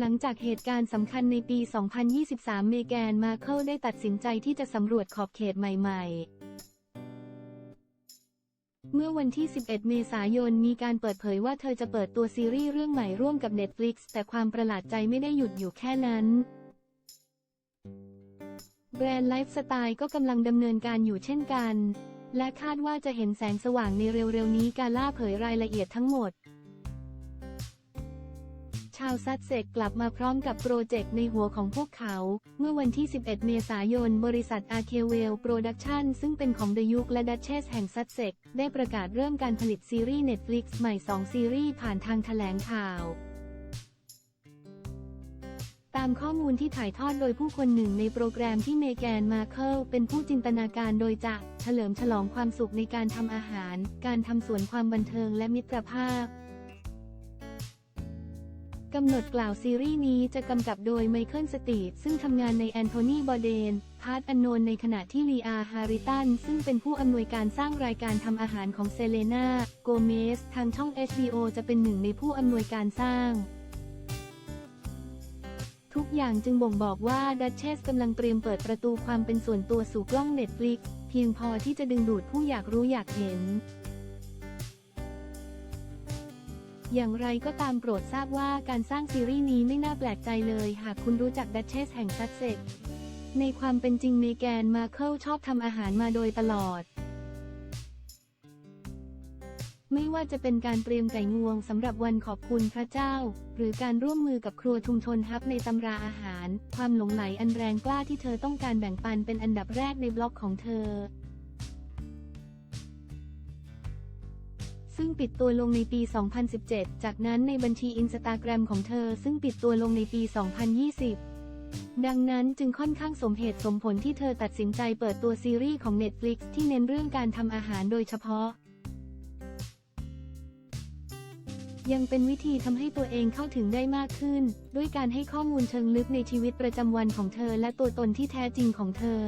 หลังจากเหตุการณ์สำคัญในปี 2023 เมแกน มาเคิลได้ตัดสินใจที่จะสำรวจขอบเขตใหม่ ๆ เมื่อวันที่ 11 เมษายน มีการเปิดเผยว่าเธอจะเปิดตัวซีรีส์เรื่องใหม่ร่วมกับ Netflix แต่ความประหลาดใจไม่ได้หยุดอยู่แค่นั้นแบรนด์ไลฟ์สไตล์ก็กำลังดำเนินการอยู่เช่นกัน และคาดว่าจะเห็นแสงสว่างในเร็วๆนี้กาล่าเผยรายละเอียดทั้งหมด ชาวซัดเซกกลับมาพร้อมกับโปรเจกต์ในหัวของพวกเขา เมื่อวันที่ 11 เมษายน บริษัทอาเคเวลโปรดักชันซึ่งเป็นของเดยุกและดัชเชสแห่งซัดเซกได้ประกาศเริ่มการผลิตซีรีส์ Netflix ใหม่ 2 ซีรีส์ผ่านทางแถลงข่าวตามข้อมูลที่ถ่ายทอดโดยผู้คนหนึ่งในโปรแกรมที่เมแกนมาเคิลเป็นผู้จินตนาการโดยจะเฉลิมฉลองความสุขในการทำอาหาร การทำสวนความบันเทิงและมิตรภาพ กำหนดกล่าวซีรีส์นี้จะกำกับโดยไมเคิลสตีฟซึ่งทำงานในแอนโทนีบอเดน พาร์ตอันโนนในขณะที่ลีอาฮาริตัน ซึ่งเป็นผู้อำนวยการสร้างรายการทำอาหารของเซเลนาโกเมส ทางช่อง HBO จะเป็นหนึ่งในผู้อำนวยการสร้างทุกอย่างจึงบ่งบอกว่าดัชเชสกำลังเตรียมเปิดประตูความเป็นส่วนตัวสู่กล้องเน็ตฟลิกเพียงพอที่จะดึงดูดผู้อยากรู้อยากเห็น อย่างไรก็ตามโปรดทราบว่าการสร้างซีรีส์นี้ไม่น่าแปลกใจเลย หากคุณรู้จักดัชเชสแห่งซัสเซ็กในความเป็นจริงเมแกนมาเคิลชอบทำอาหารมาโดยตลอด ไม่ว่าจะเป็นการเตรียมไก่งวงสำหรับวันขอบคุณพระเจ้า หรือการร่วมมือกับครัวชุมชนฮับในตำราอาหาร ความหลงไหลอันแรงกล้าที่เธอต้องการแบ่งปันเป็นอันดับแรกในบล็อกของเธอ งปิดตัวลงในปี 2017 จากนั้นในบัญชีอินสตาแกรมของเธอซึ่งปิดตัวลงในปี 2020 ดังนั้นจึงค่อนข้างสมเหตุสมผลที่เธอตัดสินใจเปิดตัวซีรีส์ของ Netflix ที่เน้นเรื่องการทำอาหารโดยเฉพาะ ยังเป็นวิธีทำให้ตัวเองเข้าถึงได้มากขึ้น ด้วยการให้ข้อมูลเชิงลึกในชีวิตประจำวันของเธอและตัวตนที่แท้จริงของเธอ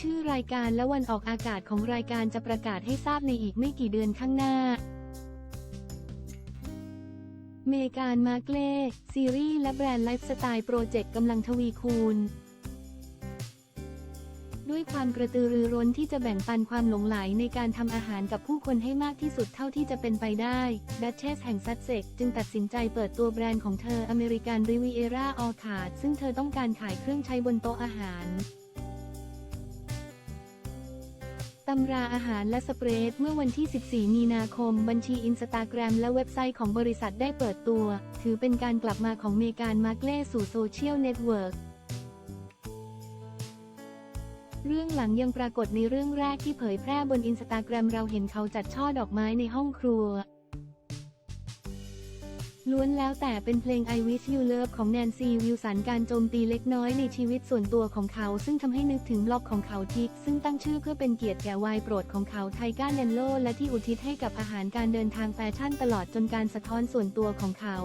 ชื่อรายการและวันออกอากาศของรายการจะประกาศให้ทราบในอีกไม่กี่เดือนข้างหน้า เมกานมาเกลซีรีส์และแบรนด์ไลฟ์สไตล์โปรเจกต์กำลังทวีคูณ ด้วยความกระตือรือร้นที่จะแบ่งปันความหลงไหลในการทำอาหารกับผู้คนให้มากที่สุดเท่าที่จะเป็นไปได้ ดัชเชสแห่งซัตเซกจึงตัดสินใจเปิดตัวแบรนด์ของเธออเมริกันริวิเอร่าออคาดซึ่งเธอต้องการขายเครื่องใช้บนโต๊ะอาหาร ตำราอาหารและสเปรดเมื่อวันที่ 14 มีนาคม บัญชีอินสตาแกรมและเว็บไซต์ของบริษัทได้เปิดตัว ถือเป็นการกลับมาของเมกานมาเกลสู่โซเชียลเน็ตเวิร์กเรื่องหลังยังปรากฏในเรื่องแรกที่เผยแพร่บนอินสตาแกรมเราเห็นเขาจัดช่อดอกไม้ในห้องครัว ล้วนแล้วแต่เป็นเพลง I Wish You Love ของแนนซีวิลสันการโจมตีเล็กน้อยในชีวิตส่วนตัวของเขา ซึ่งทำให้นึกถึงบล็อกของเขาทิก ซึ่งตั้งชื่อเพื่อเป็นเกียรติแก่วายโปรดของเขาไทก้าแนนโล และที่อุทิศให้กับอาหารการเดินทางแฟชั่นตลอดจนการสะท้อนส่วนตัวของเขา